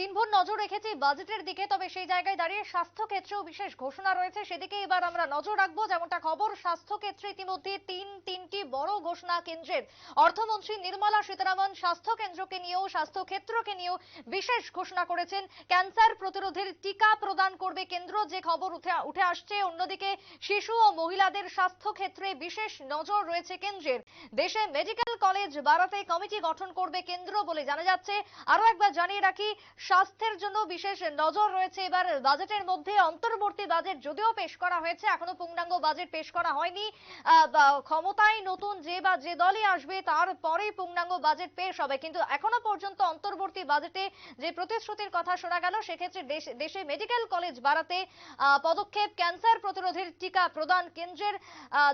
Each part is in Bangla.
দিনভর নজর রেখেছি বাজেটের দিকে, তবে সেই জায়গায় দাঁড়িয়ে স্বাস্থ্য ক্ষেত্রেও বিশেষ ঘোষণা রয়েছে। সেদিকে এবার আমরা নজর রাখব, যেমনটা খবর স্বাস্থ্য ক্ষেত্রে ইতিমধ্যে তিন, তিনটি বড় ঘোষণা কেন্দ্রের। অর্থমন্ত্রী নির্মলা সীতারামন স্বাস্থ্য কেন্দ্রকে নিয়েও স্বাস্থ্য ক্ষেত্রকে নিয়েও বিশেষ ঘোষণা করেছেন। ক্যান্সার প্রতিরোধের টিকা প্রদান করবে কেন্দ্র, যে খবর উঠে আসছে। অন্যদিকে শিশু ও মহিলাদের স্বাস্থ্য ক্ষেত্রে বিশেষ নজর রয়েছে কেন্দ্রের। দেশে মেডিকেল কলেজ বাড়াতে কমিটি গঠন করবে কেন্দ্র বলে জানা যাচ্ছে। আরও একবার জানিয়ে রাখি স্বাস্থ্যের জন্য বিশেষ নজর রয়েছে। এবার বাজেটের মধ্যে অন্তর্বর্তী বাজেট যদিও পেশ করা হয়েছে, এখনও পূর্ণাঙ্গ বাজেট পেশ করা হয়নি। ক্ষমতায় নতুন যে বা যে দলই আসবে তারপরেই পূর্ণাঙ্গ বাজেট পেশ হবে। কিন্তু এখনও পর্যন্ত অন্তর্বর্তী বাজেটে যে প্রতিশ্রুতির কথা শোনা গেল, সেক্ষেত্রে দেশ- মেডিকেল কলেজ বাড়াতে পদক্ষেপ ক্যান্সার প্রতিরোধের টিকা প্রদান কেন্দ্রের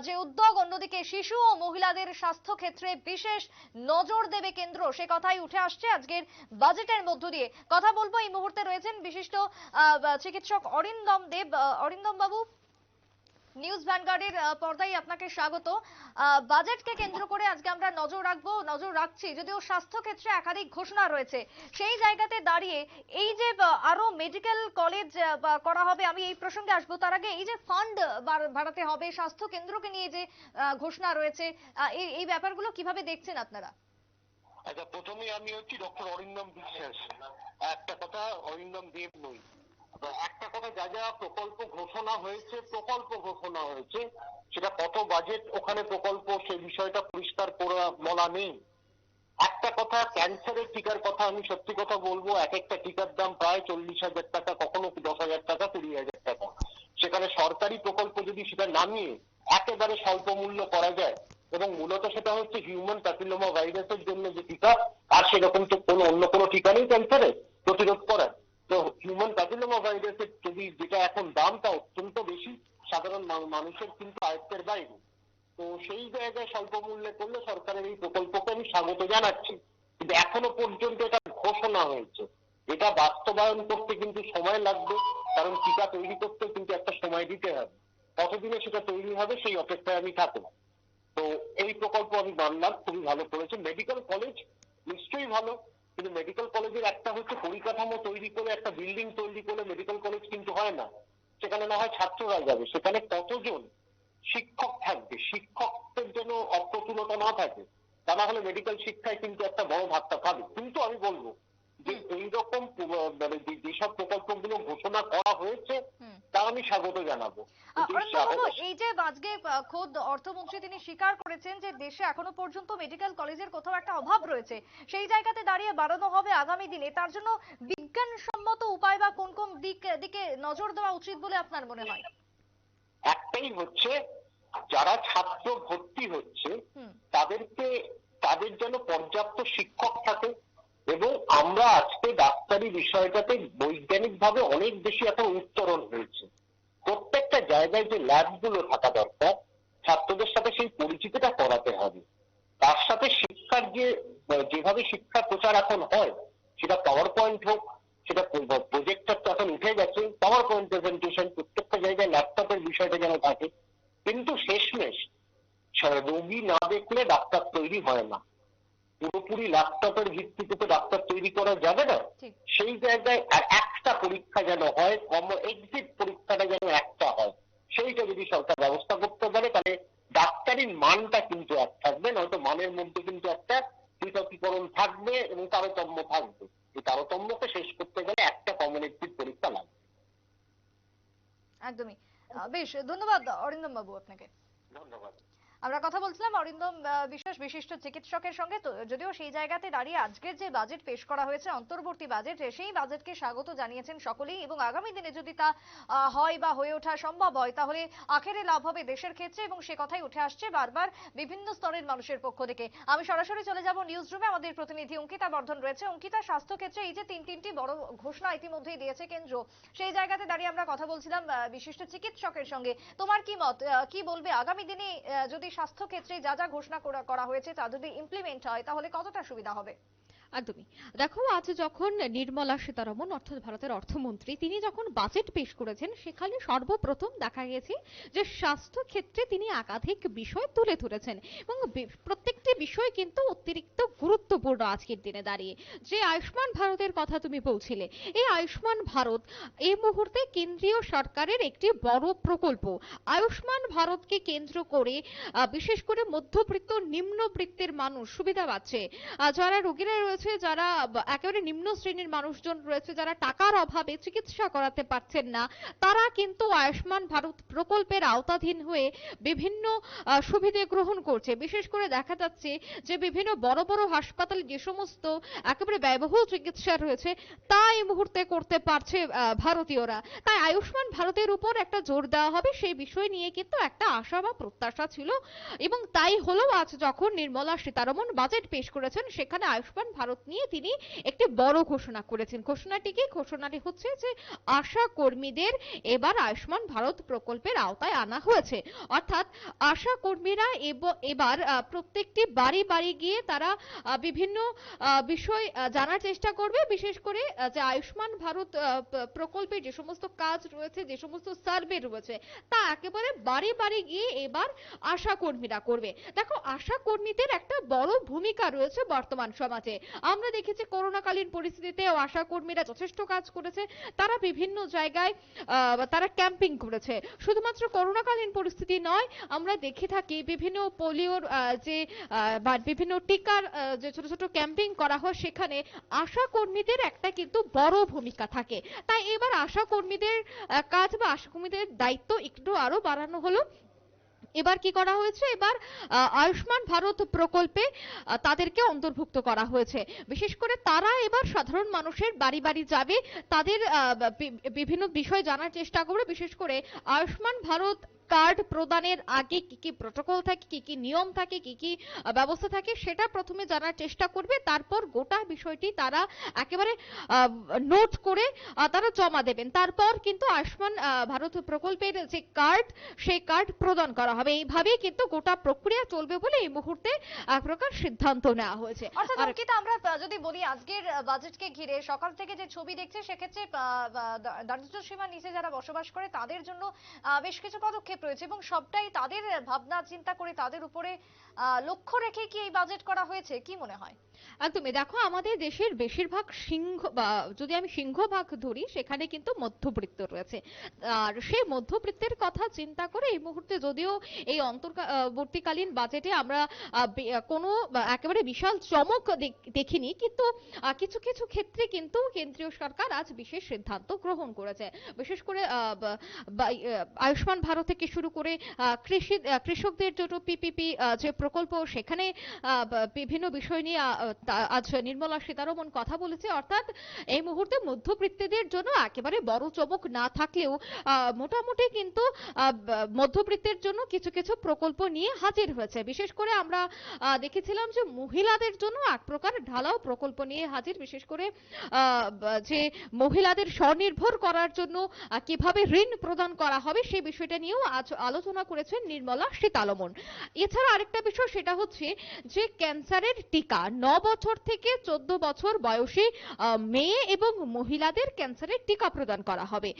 যে উদ্যোগ, অন্যদিকে শিশু ও মহিলাদের স্বাস্থ্য ক্ষেত্রে বিশেষ নজর দেবে কেন্দ্র, সে কথাই উঠে আসছে আজকের বাজেটের মধ্য দিয়ে। কথা বলব। এই মুহূর্তে রয়েছেন বিশিষ্ট চিকিৎসক অরিন্দম দেব অরিন্দম বাবু, নিউজ ভ্যানগার্ডের পর্দায় আপনাকে স্বাগত। বাজেটকে কেন্দ্র করে আজকে আমরা নজর রাখব, নজর রাখছি, যদিও স্বাস্থ্য ক্ষেত্রে একাধিক ঘোষণা রয়েছে। সেই জায়গাতে দাঁড়িয়ে এই যে আরও মেডিকেল কলেজ করা হবে, আমি এই প্রসঙ্গে আসব। তার আগে এই যে ফান্ড বাড়াতে হবে স্বাস্থ্য কেন্দ্রকে নিয়ে যে ঘোষণা রয়েছে এই ব্যাপারগুলো কীভাবে দেখছেন আপনারা? আচ্ছা প্রথমে আমি হচ্ছি ডক্টর অরিন্দম বিশ্বাস। একটা কথা অরিন্দম দেব নই। একটা কথা যা যা প্রকল্প ঘোষণা হয়েছে, প্রকল্প ঘোষণা হয়েছে, সেটা কত বাজেট ওখানে প্রকল্প, সেই বিষয়টা পরিষ্কার করে বলা নেই। একটা কথা ক্যান্সারের টিকার কথা আমি সত্যি কথা বলব, এক একটা টিকার দাম প্রায় চল্লিশ হাজার টাকা, কখনো দশ হাজার টাকা, কুড়ি হাজার টাকা। সেখানে সরকারি প্রকল্প যদি সেটা নামিয়ে একেবারে স্বল্প মূল্য করা যায়, এবং মূলত সেটা হচ্ছে হিউম্যান প্যাপিলোমা ভাইরাসের জন্য যে টিকা, আর সেরকম তো কোনো, অন্য কোনো টিকা নেই ক্যান্সারের প্রতিরোধ করার। তো হিউম্যান প্যাপিলোমা ভাইরাসের যদি যেটা এখন দামটা অত্যন্ত বেশি, সাধারণ মানুষের কিন্তু আয়ত্তের বাইরে। তো সেই জায়গায় স্বল্প মূল্যে করলে সরকারের এই প্রকল্পকে আমি স্বাগত জানাচ্ছি। কিন্তু এখনও পর্যন্ত এটা ঘোষণা হয়েছে। এটা বাস্তবায়ন করতে কিন্তু সময় লাগবে, কারণ টিকা তৈরি করতে কিন্তু একটা সময় দিতে হবে। কতদিনে সেটা তৈরি হবে সেই অপেক্ষায় আমি থাকব। তো এই প্রকল্প আমি মানলাম, খুবই ভালো করেছে। মেডিকেল কলেজ নিশ্চয়ই ভালো। কিন্তু মেডিকেল কলেজের একটা হচ্ছে পরিকাঠামো তৈরি করে একটা বিল্ডিং তৈরি করে মেডিকেল কলেজ কিন্তু হয় না। সেখানে না হয় ছাত্ররা যাবে। সেখানে কতজন শিক্ষক থাকবে? শিক্ষকদের যেন অপ্রতুলতা না থাকে তা না হলে মেডিকেল শিক্ষায় কিন্তু একটা বড় ধাক্কা খাবে কিন্তু আমি বলব যে এইরকম মানে যে- যেসব প্রকল্পগুলো ঘোষণা করা হয়েছে। তা আমি স্বাগত জানাব। এই যে আজকে খোদ অর্থমন্ত্রী তিনি স্বীকার করেছেন যে দেশে এখনও পর্যন্ত মেডিকেল কলেজের কোথাও একটা অভাব রয়েছে। সেই জায়গাতে দাঁড়িয়ে বাড়ানো হবে আগামী দিনে। তার জন্য বিজ্ঞানসম্মত উপায় বা কোন কোন দিক দিকে নজর দেওয়া উচিত বলে আপনার মনে হয়? একটাই হচ্ছে যারা ছাত্র ভর্তি হচ্ছে তাদেরকে তাদের যেন পর্যাপ্ত শিক্ষক থাকে এবং আমরা আজকে ডাক্তারি বিষয়টাতে বৈজ্ঞানিক ভাবে অনেক বেশি এখন উত্তরণ হয়েছে। প্রত্যেকটা জায়গায় যে ল্যাবগুলো থাকা দরকার, ছাত্রদের সাথে সেই পরিচিতিটা করাতে হবে। তার সাথে শিক্ষার যে, যেভাবে শিক্ষা প্রচার এখন হয়, সেটা পাওয়ার পয়েন্ট হোক, সেটা প্রজেক্টর তো এখন উঠে গেছে পাওয়ার পয়েন্ট প্রেজেন্টেশন প্রত্যেকটা জায়গায় ল্যাপটপের বিষয়টা যেন থাকে। কিন্তু শেষমেশ রোগী না দেখলে ডাক্তার তৈরি হয় না। পুরোপুরি ল্যাপটপের ভিত্তিতে তো ডাক্তার তৈরি করা যাবে না। সেই জায়গায় আর একটা পরীক্ষা যেন হয় কম এক্সিট পরীক্ষাটা যেন একটা হয় সেইটা যদি সরকার ব্যবস্থা করতে পারে তাহলে ডাক্তারির মানটা কিন্তু এক থাকবে নয়তো মানের মধ্যে কিন্তু একটা পৃথকীকরণ থাকবে এবং তারতম্য থাকবে। এই তারতম্যকে শেষ করতে গেলে একটা কমন এক্সিট পরীক্ষা লাগবে। একদমই। বেশ ধন্যবাদ অরিন্দম বাবু আপনাকে। আমরা কথা বলছিলাম অরিন্দম বিশ্বাস বিশিষ্ট চিকিৎসকের সঙ্গে। তো যদিও সেই জায়গাতে দাঁড়িয়ে আজকের যে বাজেট পেশ করা হয়েছে, অন্তর্বর্তী বাজেট সেই বাজেটকে স্বাগত জানিয়েছেন সকলেই। এবং আগামী দিনে যদি তা হয় বা হয়ে ওঠা সম্ভব হয়, তাহলে আখেরে লাভ হবে দেশের ক্ষেত্রে এবং সে কথাই উঠে আসছে বারবার বিভিন্ন স্তরের মানুষের পক্ষ থেকে। আমি সরাসরি চলে যাব নিউজ রুমে আমাদের প্রতিনিধি অঙ্কিতা বর্ধন রয়েছে। অঙ্কিতা স্বাস্থ্য ক্ষেত্রে এই যে তিন তিনটি বড় ঘোষণা ইতিমধ্যেই দিয়েছে কেন্দ্র, সেই জায়গাতে দাঁড়িয়ে আমরা কথা বলছিলাম বিশিষ্ট চিকিৎসকের সঙ্গে। তোমার কি মত কি বলবে আগামী দিনে যদি স্বাস্থ্য ক্ষেত্রে যা যা ঘোষণা করা করা হয়েছে তা যদি ইমপ্লিমেন্ট হয়, তাহলে কতটা সুবিধা হবে? একদমই। দেখো, আজ যখন নির্মলা সীতারমন অর্থাৎ ভারতের অর্থমন্ত্রী, তিনি যখন বাজেট পেশ করেছেন, সেখানে সর্বপ্রথম দেখা গেছে যে স্বাস্থ্য ক্ষেত্রে তিনি একাধিক বিষয় তুলে ধরেছেন এবং প্রত্যেকটি বিষয় কিন্তু অতিরিক্ত গুরুত্বপূর্ণ আজকের দিনে দাঁড়িয়ে। যে আয়ুষ্মান ভারতের কথা তুমি বলছিলে, এই আয়ুষ্মান ভারত এই মুহূর্তে কেন্দ্রীয় সরকারের একটি বড় প্রকল্প। আয়ুষ্মান ভারতকে কেন্দ্র করে বিশেষ করে মধ্যবৃত্ত, নিম্নবৃত্তের মানুষ সুবিধা পাচ্ছে। যারা রোগীরা রয়েছে যারা একেবারে নিম্ন শ্রেণির মানুষজন রয়েছে যারা টাকার অভাবে চিকিৎসা করাতে পারছেন না, তারা কিন্তু আয়ুষ্মান ভারত প্রকল্পের আওতাধীন হয়ে বিভিন্ন সুবিধে গ্রহণ করছে। বিশেষ করে দেখা যাচ্ছে যে বিভিন্ন বড় বড় হাসপাতালে যে সমস্ত একেবারে ব্যয়বহুল চিকিৎসা রয়েছে, তা এই মুহূর্তে করতে পারছে ভারতীয়রা। তাই আয়ুষ্মান ভারতের উপর একটা জোর দেওয়া হবে, সেই বিষয় নিয়ে কিন্তু একটা আশা বা প্রত্যাশা ছিল। এবং তাই হলো আজ যখন নির্মলা সীতারমন বাজেট পেশ করেছেন, সেখানে আয়ুষ্মান ভারত নিয়ে তিনি একটি বড় ঘোষণা করেছেন। ঘোষণাটি কি? ঘোষণাটি হচ্ছে যে আশা কর্মীদের এবার আয়ুষ্মান ভারত প্রকল্পের আওতায় আনা হয়েছে। অর্থাৎ আশা কর্মীরা এবার প্রত্যেকটি বাড়ি বাড়ি গিয়ে তারা বিভিন্ন বিষয় জানার চেষ্টা করবে। বিশেষ করে যে আয়ুষ্মান ভারত প্রকল্পে যে সমস্ত কাজ রয়েছে, যে সমস্ত সার্ভে রয়েছে, তা একেবারে বাড়ি বাড়ি গিয়ে এবার আশা কর্মীরা করবে। দেখো, আশা কর্মীদের একটা বড় ভূমিকা রয়েছে বর্তমান সমাজে। আমরা দেখেছি করোনাকালীন পরিস্থিতিতেও আশা কর্মীরা যথেষ্ট কাজ করেছে। তারা বিভিন্ন জায়গায় তারা ক্যাম্পিং করেছে। শুধুমাত্র করোনাকালীন পরিস্থিতি নয়, আমরা দেখে থাকি বিভিন্ন পোলিওর যে বা বিভিন্ন টিকার যে ছোট ছোট ক্যাম্পিং করা হয়, সেখানে আশা কর্মীদের একটা কিন্তু বড় ভূমিকা থাকে। তাই এবার আশা কর্মীদের কাজ বা আশা কর্মীদের দায়িত্ব একটু আরও বাড়ানো হলো। এবার কি করা হয়েছে? এবার আয়ুষ্মান ভারত প্রকল্পে তাদেরকে অন্তর্ভুক্ত করা হয়েছে। বিশেষ করে তারা এবার সাধারণ মানুষের বাড়ি বাড়ি যাবে, তাদের বিভিন্ন বিষয় জানার চেষ্টা করবে। বিশেষ করে আয়ুষ্মান ভারত কার্ড প্রদানের আগে কি কি প্রোটোকল থাকে কি কি নিয়ম থাকে কি কি ব্যবস্থা থাকে সেটা প্রথমে জানার চেষ্টা করবে। তারপর গোটা বিষয়টি তারা একেবারে নোট করে তারা জমা দেবেন। তারপর কিন্তু আয়ুষ্মান ভারত প্রকল্পের যে কার্ড সেই কার্ড প্রদান করা হবে। এইভাবেই কিন্তু গোটা প্রক্রিয়া চলবে বলে এই মুহূর্তে এক প্রকার সিদ্ধান্ত নেওয়া হয়েছে। অর্থাৎ অঙ্কিতা আমরা যদি বলি আজকের বাজেটকে ঘিরে সকাল থেকে যে ছবি দেখছে সেক্ষেত্রে আহ, আহ, দা- দারিদ্র্য সীমার নিচে যারা বসবাস করে তাদের জন্য বেশ কিছু পদক্ষেপ রয়েছে এবং সবটাই তাদের ভাবনা, চিন্তা করে তাদের উপরে লক্ষ্য রেখে কি এই বাজেট করা হয়েছে, কি মনে হয়? একদমই। দেখো, আমাদের দেশের বেশিরভাগ সিংহ যদি আমি সিংহভাগ ধরি, সেখানে কিন্তু মধ্যবৃত্ত রয়েছে। আর সেই মধ্যবৃত্তের কথা চিন্তা করে এই মুহূর্তে যদিও এই অন্তর্বর্তীকালীন বাজেটে আমরা কোনো একেবারে বিশাল চমক দেখিনি, কিন্তু কিছু কিছু ক্ষেত্রে কিন্তু কেন্দ্রীয় সরকার আজ বিশেষ সিদ্ধান্ত গ্রহণ করেছে। বিশেষ করে আয়ুষ্মান ভারত থেকে শুরু করে কৃষি কৃষকদের জন্য পিপিপি যে প্রকল্প সেখানে বিভিন্ন বিষয় নিয়ে আজ নির্মলা সীতারমন কথা বলেছে। অর্থাৎ এই মুহূর্তে মধ্যবিত্তদের জন্য একেবারে বড় চমক না থাকলেও মোটামুটি কিন্তু মধ্যবিত্তের জন্য কিছু কিছু প্রকল্প নিয়ে হাজির হয়েছে। বিশেষ করে আমরা দেখেছিলাম যে মহিলাদের জন্য এক প্রকার ঢালাও প্রকল্প নিয়ে হাজির। বিশেষ করে যে মহিলাদের স্বনির্ভর করার জন্য কীভাবে ঋণ প্রদান করা হবে সেই বিষয়টা নিয়েও আজ আলোচনা করেছেন নির্মলা সীতালমন এছাড়া আরেকটা বিষয়, সেটা হচ্ছে যে ক্যান্সারের টিকা, ন বছর থেকে চোদ্দ বছর বয়সী মেয়ে এবং মহিলাদের ক্যান্সারের টিকা প্রদান করা হবে।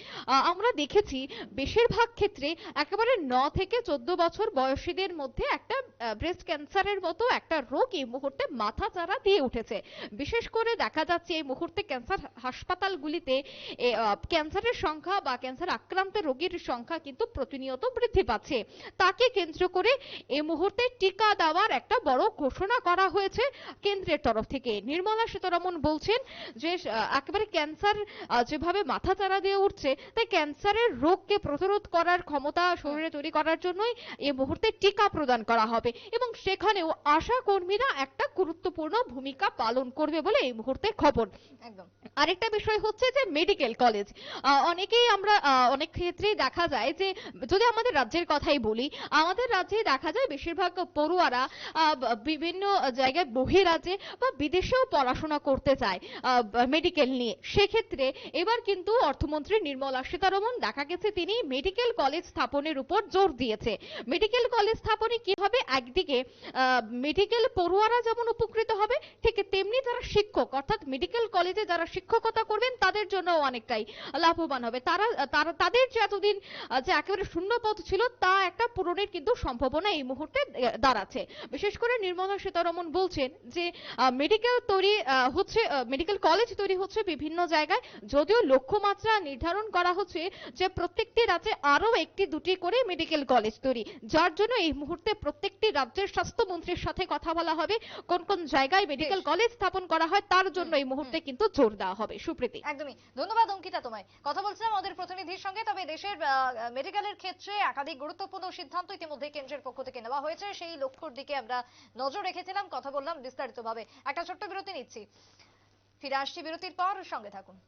আমরা দেখেছি বেশিরভাগ ক্ষেত্রে একেবারে ন থেকে চোদ্দ বছর বয়সীদের মধ্যে একটা ব্রেস্ট ক্যান্সারের মতো একটা রোগ এই মুহূর্তে মাথা চারা দিয়ে উঠেছে। বিশেষ করে দেখা যাচ্ছে এই মুহূর্তে ক্যান্সার হাসপাতালগুলিতে ক্যান্সারের সংখ্যা বা ক্যান্সার আক্রান্ত রোগীর সংখ্যা কিন্তু প্রতিনিয়ত বৃদ্ধি পাচ্ছে। তাকে কেন্দ্র করে এই মুহূর্তে টিকা দেওয়ার একটা বড় ঘোষণা করা হয়েছে কেন্দ্রের তরফ থেকে। নির্মলা সীতারমন বলছেন যে একেবারে ক্যান্সার যেভাবে মাথা চারা দিয়ে উঠছে তাই ক্যান্সারের রোগকে প্রতিরোধ করার ক্ষমতা শরীরে তৈরি করার জন্যই এই মুহূর্তে টিকা প্রদান করা হবে এবং সেখানেও আশা কর্মীরা একটা গুরুত্বপূর্ণ ভূমিকা পালন করবে বলে এই মুহূর্তে খবর। একদম। আরেকটা বিষয় হচ্ছে যে মেডিকেল কলেজ। অনেকেই আমরা অনেক ক্ষেত্রেই দেখা যায় যে যদি আমাদের রাজ্যের কথাই বলি। আমাদের রাজ্যে দেখা যায় বেশিরভাগ পড়ুয়ারা বিভিন্ন জায়গায় বহিরাজ্যে বা বিদেশেও পড়াশোনা করতে চায় মেডিকেল নিয়ে। সেক্ষেত্রে এবার কিন্তু অর্থমন্ত্রী নির্মলা সীতারমন দেখা গেছে তিনি মেডিকেল কলেজ স্থাপনের উপর জোর দিয়েছে। মেডিকেল কলেজ স্থাপনে কি হবে? একদিকে মেডিকেল পড়ুয়ারা যেমন উপকৃত হবে, ঠিক তেমনি যারা শিক্ষক, অর্থাৎ মেডিকেল কলেজে যারা শিক্ষকতা করবেন, তাদের জন্য অনেকটাই লাভবান হবে। তারা তাদের যে এতদিন যে একেবারে শূন্য পদ ছিল তা একটা পূরণের কিন্তু সম্ভাবনা এই মুহূর্তে দাঁড়াচ্ছে। বিশেষ করে নির্মলা সীতারমন বলছেন যে মেডিকেল তৈরি হচ্ছে মেডিকেল কলেজ তৈরি হচ্ছে বিভিন্ন জায়গায় যদিও লক্ষ্যমাত্রা নির্ধারণ করা হচ্ছে যে প্রত্যেকটি রাজ্যে আরও একটি দুটি করে মেডিকেল কলেজ তৈরি যার জন্য এই মুহূর্তে প্রত্যেকটি রাজ্যের স্বাস্থ্যমন্ত্রীর সাথে কথা বলা হবে কোন কোন জায়গায় মেডিকেল কলেজ স্থাপন করা হয় তার জন্য এই মুহূর্তে কিন্তু জোর দেওয়া হবে। সুপ্রীতি। একদমই। ধন্যবাদ অঙ্কিতা তোমায়। কথা বলছিলাম আমাদের প্রতিনিধির সঙ্গে তবে দেশের মেডিকেলের ক্ষেত্রে একাধিক গুরুত্বপূর্ণ সিদ্ধান্ত ইতিমধ্যে কেন্দ্রের পক্ষ থেকে নেওয়া হয়েছে। সেই লক্ষ্যর দিকে আমরা নজর রেখেছিলাম, কথা বললাম বিস্তারিতভাবে। একটা ছোট্ট বিরতি নিচ্ছি। ফিরে আসছি বিরতির পর, সঙ্গে থাকুন।